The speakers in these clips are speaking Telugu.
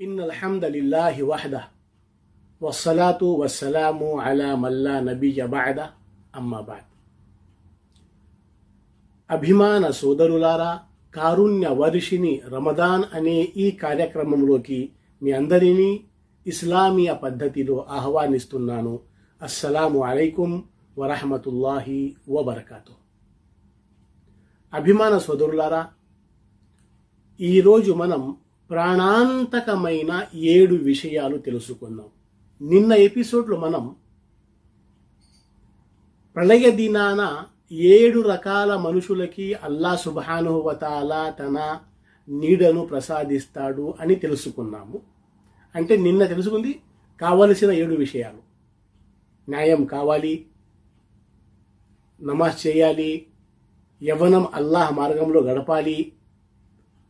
إن الحمد لله وحده والصلاة والسلام على من لا نبي بعده أما بعد అభిమాన సోదరులారా కారుణ్య వర్షిని రమదాన్ అనే ఈ కార్యక్రమంలోకి మీ అందరినీ ఇస్లామీయ పద్ధతిలో ఆహ్వానిస్తున్నాను అస్సలాము అలైకుం వరహమతుల్లాహి వబర్కాతు అభిమాన సోదరులారా ఈరోజు మనం ప్రాణాంతకమైన ఏడు విషయాలు తెలుసుకుందాం. నిన్న ఎపిసోడ్లో మనం ప్రళయ దినాన ఏడు రకాల మనుషులకి అల్లా సుబానువతాల తన నీడను ప్రసాదిస్తాడు అని తెలుసుకున్నాము. అంటే నిన్న తెలుసుకుంది కావలసిన ఏడు విషయాలు. న్యాయం కావాలి నమాజ్ చేయాలి యవనం అల్లాహ్ మార్గంలో గడపాలి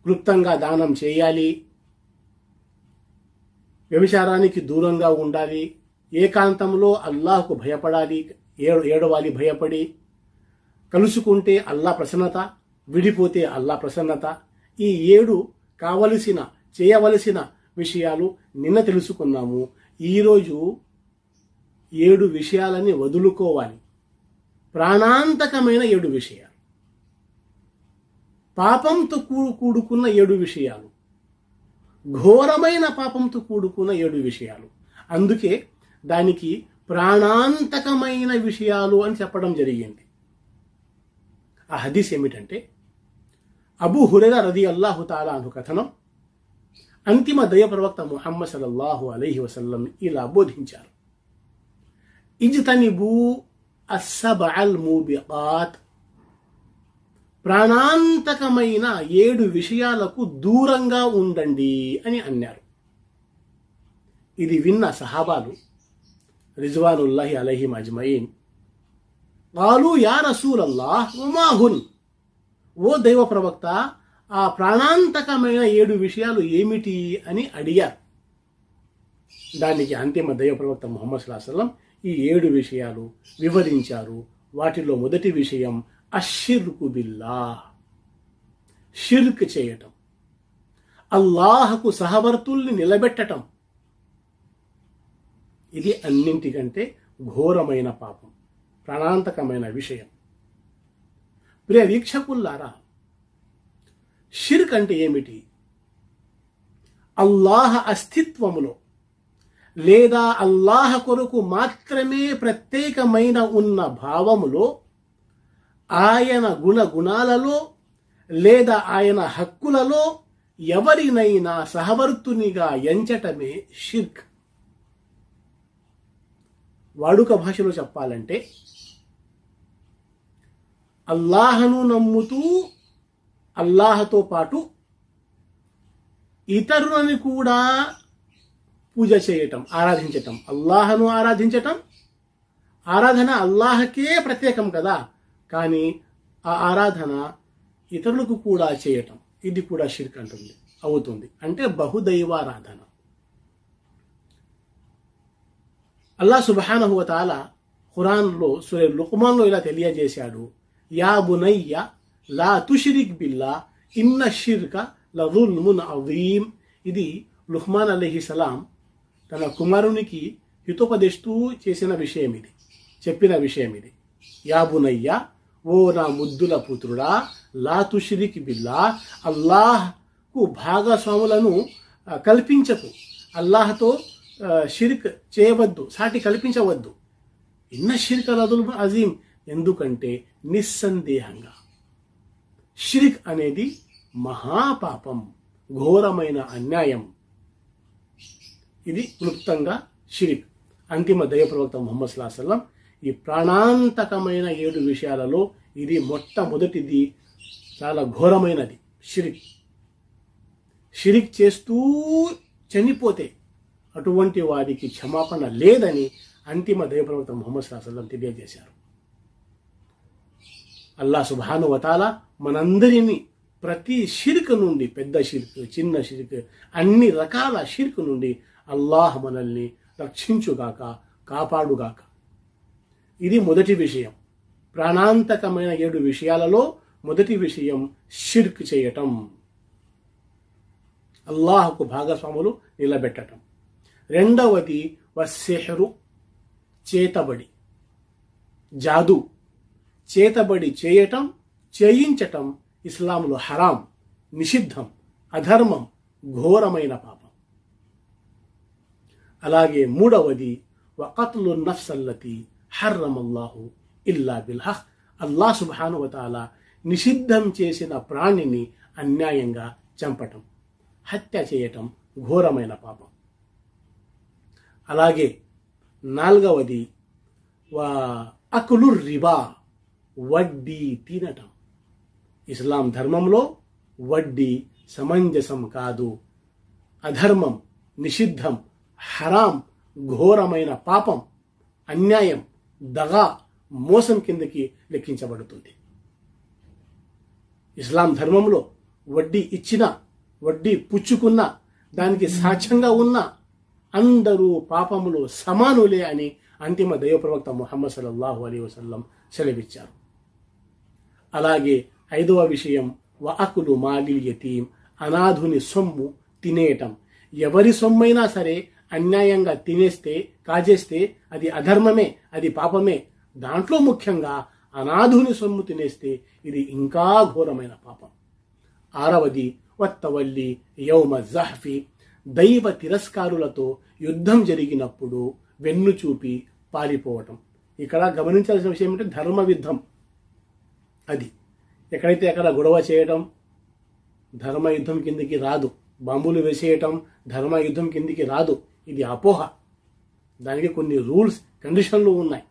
క్లుప్తంగా దానం చేయాలి. వ్యభిచారానికి దూరంగా ఉండాలి. ఏకాంతంలో అల్లాహకు భయపడాలి. ఏడు ఏడవాలి భయపడి. కలుసుకుంటే అల్లా ప్రసన్నత విడిపోతే అల్లా ప్రసన్నత. ఈ ఏడు కావలసిన చేయవలసిన విషయాలు నిన్న తెలుసుకున్నాము. ఈరోజు ఏడు విషయాలని వదులుకోవాలి. ప్రాణాంతకమైన ఏడు విషయాలు. పాపంతో కూడుకున్న ఏడు విషయాలు. ఘోరమైన పాపంతో కూడుకున్న ఏడు విషయాలు. అందుకే దానికి ప్రాణాంతకమైన విషయాలు అని చెప్పడం జరిగింది. ఆ హదీస్ ఏమిటంటే అబు హురెర రది అల్లాహు తాలా అను కథనం అంతిమ దయ ప్రవక్త ముహమ్మద్ సలల్లాహు అలైహి వసల్లం ఇలా బోధించారు. ఇజ్తనిబూ అస్సబ్ అల్ మూబిఆత్ ప్రాణాంతకమైన ఏడు విషయాలకు దూరంగా ఉండండి అని అన్నారు. ఇది విన్న సహాబాలు రిజ్వానుల్లాహి అలహిం అజ్మయీన్. వాలు యా రసూలల్లాహ్ ఉమాహున్ ఓ దైవ ప్రవక్త ఆ ప్రాణాంతకమైన ఏడు విషయాలు ఏమిటి? అని అడిగారు. దానికి అంతిమ దైవ ప్రవక్త ముహమ్మద్ సుల్లాహం ఈ ఏడు విషయాలు వివరించారు. వాటిలో మొదటి విషయం అషిర్కు బిల్లా షిర్క్ చేయటం. అల్లాహకు సహవర్తుల్ని నిలబెట్టటం. ఇది అన్నింటికంటే ఘోరమైన పాపం. ప్రాణాంతకమైన విషయం. ప్రియ వీక్షకుల్లారా షిర్క్ అంటే ఏమిటి? అల్లాహ అస్తిత్వములో లేదా అల్లాహ కొరకు మాత్రమే ప్రత్యేకమైన ఉన్న భావములో ఆయన గుణ గుణాలలో లేదా ఆయన హక్కులలో ఎవరినైనా సహవర్తునిగా ఎంచటమే షిర్క్. వాడుక భాషలో చెప్పాలంటే అల్లాహను నమ్ముతూ అల్లాహతో పాటు ఇతరులని కూడా పూజ చేయటం ఆరాధించటం. అల్లాహను ఆరాధించటం ఆరాధన అల్లాహకే ప్రత్యేకం కదా. కానీ ఆ ఆరాధన ఇతరులకు కూడా చేయటం. ఇది కూడా షిర్క్ అంటుంది అవుతుంది. అంటే బహుదైవారాధన అల్లా సుబానహువతాల ఖురాన్లో సురే లుక్మాన్లో ఇలా తెలియజేశాడు యా బునయ్య లా తుషిరిక్ బిల్లా ఇన్న షిర్క లజుల్మున్ అవీం ఇది లుహ్మాన్ అలీహిసలాం తన కుమారునికి హితోపదేశిస్తూ చేసిన విషయం ఇది చెప్పిన విషయం ఇది. యా బునయ్య ఓ నా ముద్దుల పుత్రుడా లాతుషిరికి బిల్లా అల్లాహ్కు భాగస్వాములను కల్పించకు. అల్లాహతో షిరిక్ చేయవద్దు సాటి కల్పించవద్దు. ఇన్న షిరిక్ అదుల్ అజీం ఎందుకంటే నిస్సందేహంగా. షిరిక్ అనేది మహాపాపం ఘోరమైన అన్యాయం. ఇది క్లుప్తంగా షిరిక్. అంతిమ దయప్రవక్త ముహమ్మద్ సుల్లాహల్లం ఈ ప్రాణాంతకమైన ఏడు విషయాలలో ఇది మొట్టమొదటిది. చాలా ఘోరమైనది. షిరిక్. షిరిక్ చేస్తూ చనిపోతే అటువంటి వారికి క్షమాపణ లేదని అంతిమ దైవప్రవక్త ముహమ్మద్ సుల్లాహల్లం తెలియజేశారు. అల్లా సుభాను వతాల మనందరినీ ప్రతి షిర్క్ నుండి పెద్ద షిర్క్ చిన్న షిరిక్ అన్ని రకాల షిర్క్ నుండి అల్లాహ్ మనల్ని రక్షించుగాక కాపాడుగాక. ఇది మొదటి విషయం. ప్రాణాంతకమైన ఏడు విషయాలలో మొదటి విషయం షిర్క్ చేయటం. అల్లాహకు భాగస్వాములు నిలబెట్టటం. రెండవది వస్సెహరు చేతబడి. జాదు. చేతబడి చేయటం చేయించటం ఇస్లాంలో హరాం నిషిద్ధం అధర్మం ఘోరమైన పాపం. అలాగే మూడవది వకత్లు నఫ్సల్లతి హర్రమల్లాహు ఇల్లా బిల్హక్ అల్లా సుబానువతాల నిషిద్ధం చేసిన ప్రాణిని అన్యాయంగా చంపటం హత్య చేయటం ఘోరమైన పాపం. అలాగే నాలుగవది వా అకులు రిబా వడ్డీ తినటం. ఇస్లాం ధర్మంలో వడ్డీ సమంజసం కాదు అధర్మం నిషిద్ధం హరాం ఘోరమైన పాపం అన్యాయం దగా మోసం కిందకి లెక్కించబడుతుంది. ఇస్లాం ధర్మంలో వడ్డీ ఇచ్చిన వడ్డీ పుచ్చుకున్న దానికి సాక్ష్యంగా ఉన్న అందరూ పాపములు సమానులే అని అంతిమ దైవప్రవక్త ముహమ్మద్ సల్లల్లాహు అలీ వసల్లం సెలవిచ్చారు. అలాగే ఐదవ విషయం వాకులు మాలిల్ యతీం అనాథుని సొమ్ము తినేయటం ఎవరి సొమ్మైనా సరే అన్యాయంగా తినేస్తే కాజేస్తే అది అధర్మమే అది పాపమే. దాంట్లో ముఖ్యంగా అనాథుని సొమ్ము తినేస్తే ఇది ఇంకా ఘోరమైన పాపం. ఆరవది వత్తవల్లి యౌమ జహఫి. దైవ తిరస్కారులతో యుద్ధం జరిగినప్పుడు వెన్ను చూపి పారిపోవటం ఇక్కడ గమనించాల్సిన విషయం ఏంటంటే ధర్మ యుద్ధం. అది ఎక్కడైతే ఎక్కడ గొడవ చేయటం ధర్మ యుద్ధం కిందికి రాదు. బాంబులు వేసేయటం ధర్మ యుద్ధం కిందికి రాదు. ఇది అపోహ. దానికి కొన్ని రూల్స్ కండిషన్లు ఉన్నాయి.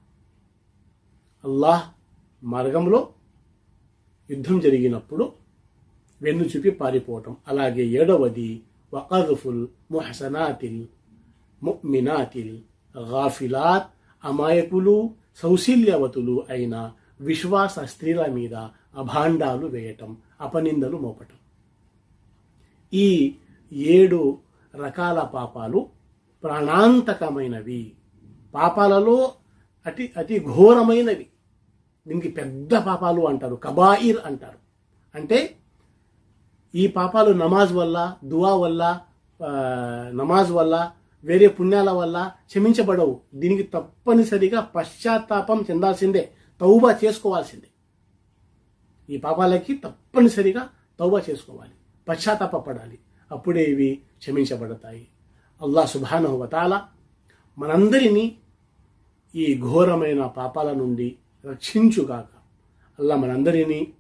అల్లాహ్ మార్గంలో యుద్ధం జరిగినప్పుడు వెన్ను చూపి పారిపోవటం. అలాగే ఏడవది వకర్ఫుల్ ముహసనాతిల్ ముమినాతిల్ గాఫిలాత్ అమాయకులు సౌశీల్యవతులు అయిన విశ్వాస స్త్రీల మీద అభాండాలు వేయటం అపనిందలు మోపటం. ఈ ఏడు రకాల పాపాలు ప్రాణాంతకమైనవి. పాపాలలో అతి అతి ఘోరమైనవి. దీనికి పెద్ద పాపాలు అంటారు కబాయిర్ అంటారు. అంటే ఈ పాపాలు నమాజ్ వల్ల దువా వల్ల నమాజ్ వల్ల వేరే పుణ్యాల వల్ల క్షమించబడవు. దీనికి తప్పనిసరిగా పశ్చాత్తాపం చెందాల్సిందే తౌబా చేసుకోవాల్సిందే. ఈ పాపాలకి తప్పనిసరిగా తౌబా చేసుకోవాలి పశ్చాత్తాపడాలి అప్పుడే ఇవి క్షమించబడతాయి. అల్లా సుభానువతాల మనందరినీ ఈ ఘోరమైన పాపాల నుండి రక్షించుగాక. అల్లా మనందరినీ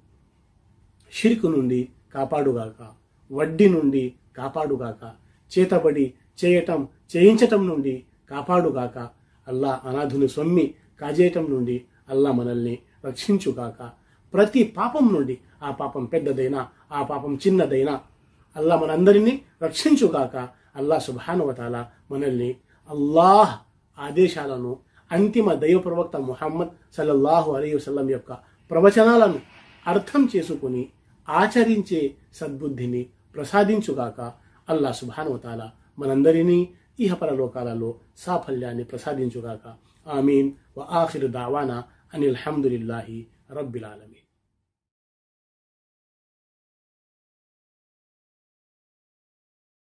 షిర్కు నుండి కాపాడుగాక వడ్డీ నుండి కాపాడుగాక చేతబడి చేయటం చేయించటం నుండి కాపాడుగాక అల్లా అనాథుని సొమ్మి కాజేయటం నుండి అల్లా మనల్ని రక్షించుగాక. ప్రతి పాపం నుండి ఆ పాపం పెద్దదైనా ఆ పాపం చిన్నదైనా అల్లా మనందరినీ రక్షించుగాక. అల్లా సుభానువతాల మనల్ని అల్లాహ్ ఆదేశాలను అంతిమ దైవ ప్రవక్త ముహమ్మద్ సల్లల్లాహు అలీ వసల్లం యొక్క ప్రవచనాలను అర్థం చేసుకుని ఆచరించే సద్బుద్ధిని ప్రసాదించుగాక అల్లా సుభానువతాల మనందరినీ ఇహపర లోకాలలో సాఫల్యాన్ని ప్రసాదించుగాక. ఆమీన్. వ ఆఖిరు దావానా అనిల్ హమ్దులిల్లాహి రబ్బిలాలమీన్